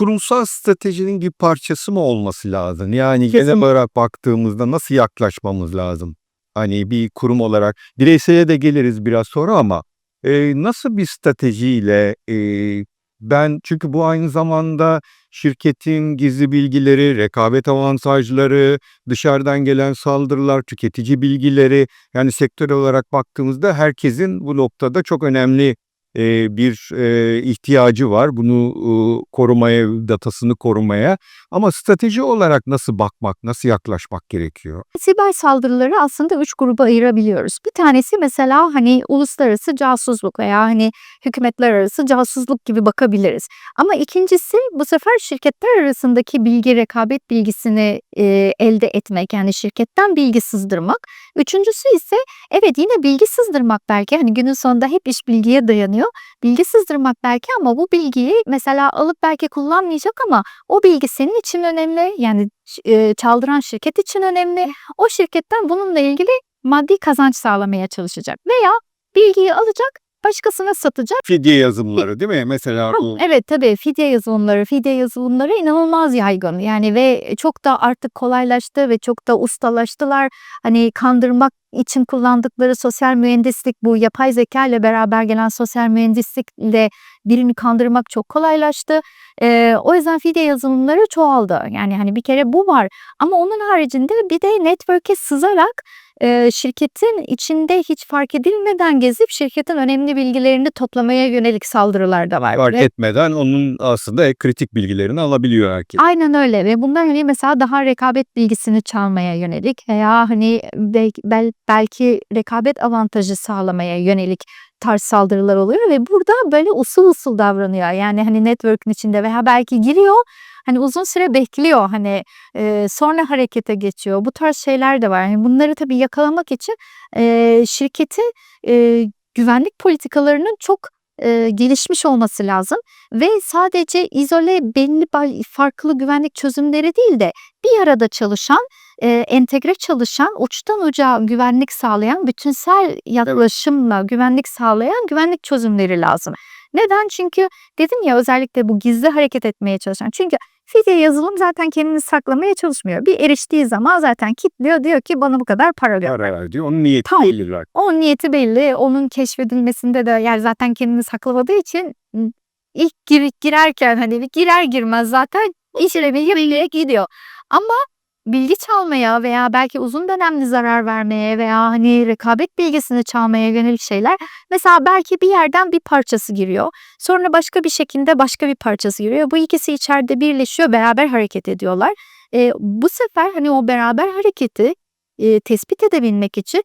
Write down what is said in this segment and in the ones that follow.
kurumsal stratejinin bir parçası mı olması lazım? Yani genel Kesinlikle. olarak baktığımızda nasıl yaklaşmamız lazım? Hani bir kurum olarak bireysele de geliriz biraz sonra ama e, nasıl bir stratejiyle e, ben çünkü bu aynı zamanda şirketin gizli bilgileri, rekabet avantajları, dışarıdan gelen saldırılar, tüketici bilgileri yani sektör olarak baktığımızda herkesin bu noktada çok önemli bir ihtiyacı var. Bunu korumaya, datasını korumaya. Ama strateji olarak nasıl bakmak, nasıl yaklaşmak gerekiyor? Siber saldırıları aslında üç gruba ayırabiliyoruz. Bir tanesi mesela hani uluslararası casusluk veya hani hükümetler arası casusluk gibi bakabiliriz. Ama ikincisi bu sefer şirketler arasındaki bilgi rekabet bilgisini elde etmek yani şirketten bilgi sızdırmak. Üçüncüsü ise evet yine bilgi sızdırmak belki hani günün sonunda hep iş bilgiye dayanıyor. Bilgi sızdırmak belki ama bu bilgiyi mesela alıp belki kullanmayacak ama o bilgi senin için önemli. Yani e, çaldıran şirket için önemli. O şirketten bununla ilgili maddi kazanç sağlamaya çalışacak veya bilgiyi alacak başkasına satacak. Fidye yazılımları değil mi? Mesela bu Evet tabii fidye yazılımları, fidye yazılımları inanılmaz yaygın. Yani ve çok da artık kolaylaştı ve çok da ustalaştılar. Hani kandırmak için kullandıkları sosyal mühendislik bu yapay zeka ile beraber gelen sosyal mühendislikle birini kandırmak çok kolaylaştı. Ee, o yüzden fidye yazılımları çoğaldı. Yani hani bir kere bu var. Ama onun haricinde bir de network'e sızarak e, şirketin içinde hiç fark edilmeden gezip şirketin önemli bilgilerini toplamaya yönelik saldırılar da var. fark Ve- etmeden onun aslında kritik bilgilerini alabiliyor herkes. Aynen öyle ve bunlar hani mesela daha rekabet bilgisini çalmaya yönelik veya hani belki, bel- belki rekabet avantajı sağlamaya yönelik tarz saldırılar oluyor ve burada böyle usul usul davranıyor. Yani hani network'ün içinde veya belki giriyor hani uzun süre bekliyor hani e, sonra harekete geçiyor. Bu tarz şeyler de var. Yani bunları tabii yakalamak için e, şirketin e, güvenlik politikalarının çok e, gelişmiş olması lazım ve sadece izole belli farklı güvenlik çözümleri değil de bir arada çalışan, e, entegre çalışan, uçtan uca güvenlik sağlayan, bütünsel yaklaşımla güvenlik sağlayan güvenlik çözümleri lazım. Neden? Çünkü dedim ya özellikle bu gizli hareket etmeye çalışan. Çünkü fidye yazılım zaten kendini saklamaya çalışmıyor. Bir eriştiği zaman zaten kilitliyor diyor ki bana bu kadar para gönder. Diyor. Onun niyeti Tamam. belli zaten. Onun niyeti belli. Onun keşfedilmesinde de yani zaten kendini saklamadığı için ilk gir, girerken hani bir girer girmez zaten bilgi bilgiye gidiyor. Ama bilgi çalmaya veya belki uzun dönemli zarar vermeye veya hani rekabet bilgisini çalmaya yönelik şeyler mesela belki bir yerden bir parçası giriyor. Sonra başka bir şekilde başka bir parçası giriyor. Bu ikisi içeride birleşiyor, beraber hareket ediyorlar. Ee, bu sefer hani o beraber hareketi e, tespit edebilmek için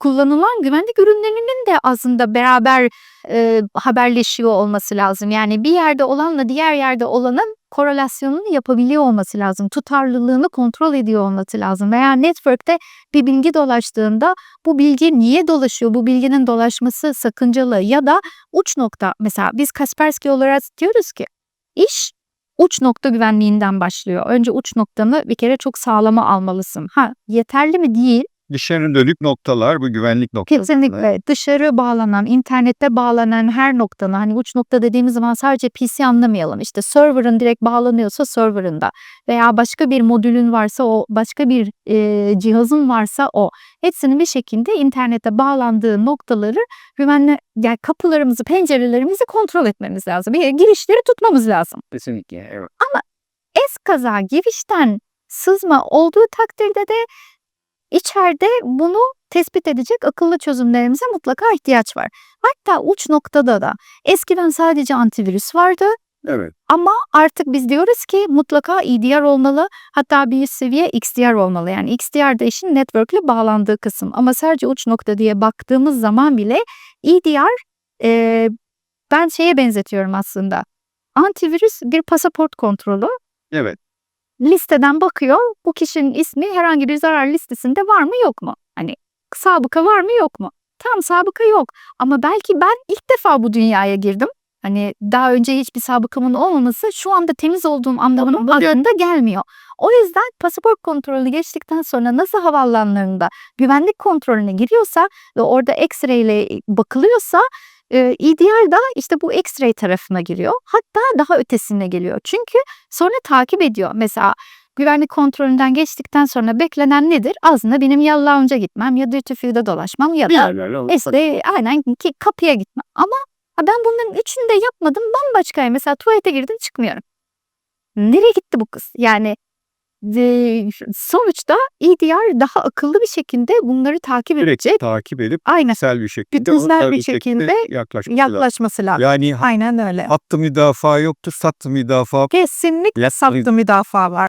kullanılan güvenlik ürünlerinin de aslında beraber e, haberleşiyor olması lazım. Yani bir yerde olanla diğer yerde olanın korelasyonunu yapabiliyor olması lazım. Tutarlılığını kontrol ediyor olması lazım. Veya network'te bir bilgi dolaştığında bu bilgi niye dolaşıyor? Bu bilginin dolaşması sakıncalı ya da uç nokta. Mesela biz Kaspersky olarak diyoruz ki iş uç nokta güvenliğinden başlıyor. Önce uç noktanı bir kere çok sağlama almalısın. Ha yeterli mi değil Dışarı dönük noktalar bu güvenlik noktaları. Kesinlikle. Dışarı bağlanan, internette bağlanan her noktanın hani uç nokta dediğimiz zaman sadece PC anlamayalım. İşte server'ın direkt bağlanıyorsa server'ında veya başka bir modülün varsa o, başka bir e, cihazın varsa o. Hepsinin bir şekilde internete bağlandığı noktaları güvenli yani kapılarımızı, pencerelerimizi kontrol etmemiz lazım. Bir girişleri tutmamız lazım. Kesinlikle. Evet. Eskaza girişten sızma olduğu takdirde de içeride bunu tespit edecek akıllı çözümlerimize mutlaka ihtiyaç var. Hatta uç noktada da eskiden sadece antivirüs vardı Evet. ama artık biz diyoruz ki mutlaka EDR olmalı hatta bir seviye XDR olmalı. Yani XDR da işin network'le bağlandığı kısım ama sadece uç nokta diye baktığımız zaman bile EDR e, ben şeye benzetiyorum aslında. Antivirüs bir pasaport kontrolü Evet. Listeden bakıyor. Bu kişinin ismi herhangi bir zarar listesinde var mı yok mu? Hani sabıka var mı yok mu? Tam sabıka yok. Ama belki ben ilk defa bu dünyaya girdim. Hani daha önce hiçbir sabıkamın olmaması şu anda temiz olduğum anlamının aklında gelmiyor. O yüzden pasaport kontrolü geçtikten sonra nasıl havaalanlarında güvenlik kontrolüne giriyorsa ve orada X-ray ile bakılıyorsa e, EDR da işte bu X-ray tarafına giriyor. Hatta daha ötesine geliyor. Çünkü sonra takip ediyor. Mesela güvenlik kontrolünden geçtikten sonra beklenen nedir? Aslında benim ya lounge'a gitmem ya duty free'de dolaşmam ya da işte aynen ki kapıya gitmem. Ama ben bunların üçünü de yapmadım bambaşka. Mesela tuvalete girdim çıkmıyorum. Nereye gitti bu kız? Yani sonuçta EDR daha akıllı bir şekilde bunları takip Direkt edecek. takip edip Aynen. güzel bir şekilde Güzel ona bir şekilde yaklaşması lazım. Yaklaşması lazım. Yani Aynen öyle. hattı müdafaa yoktur, sattı müdafaa Kesinlikle Yap- sattı müdafaa var.